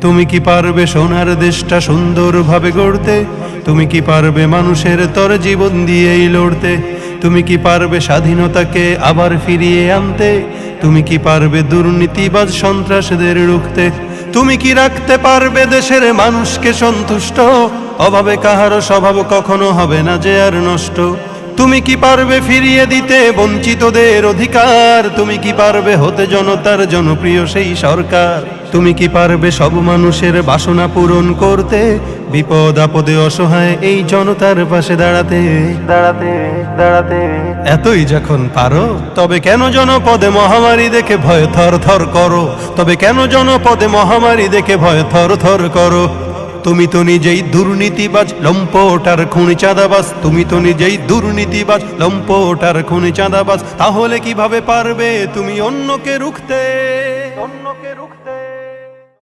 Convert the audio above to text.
তুমি কি পারবে সোনার দেশটা সুন্দরভাবে গড়তে? তুমি কি পারবে মানুষের তর জীবন দিয়েই লড়তে? তুমি কি পারবে স্বাধীনতাকে আবার ফিরিয়ে আনতে? তুমি কি পারবে দুর্নীতিবাজ সন্ত্রাসদের রুখতে? তুমি কি রাখতে পারবে দেশের মানুষকে সন্তুষ্ট? অভাবে কাহারও স্বভাব কখনো হবে না যে আর নষ্ট? তুমি কি পারবে ফিরিয়ে দিতে বঞ্চিতদের অধিকার? তুমি কি পারবে হতে জনতার জনপ্রিয় সেই সরকার? তুমি কি পারবে সব মানুষের বাসনা পূরণ করতে? বিপদ, আপদে অসহায় এই জনতার পাশে দাঁড়াতে দাঁড়াতে দাঁড়াতে। এতই যখন পারো, তবে কেন জনপদে মহামারী দেখে ভয় থর থর করো? তবে কেন জনপদে মহামারী দেখে ভয় থর থর করো? তুমি তো নিজেই দুর্নীতিবাজ, লম্পটার খুনি চাঁদাবাস তুমি তো নিজেই দুর্নীতিবাজ, লম্পটার খুনি চাঁদাবাস তাহলে কীভাবে পারবে তুমি অন্যকে রুখতে? অন্যকে রুখতে?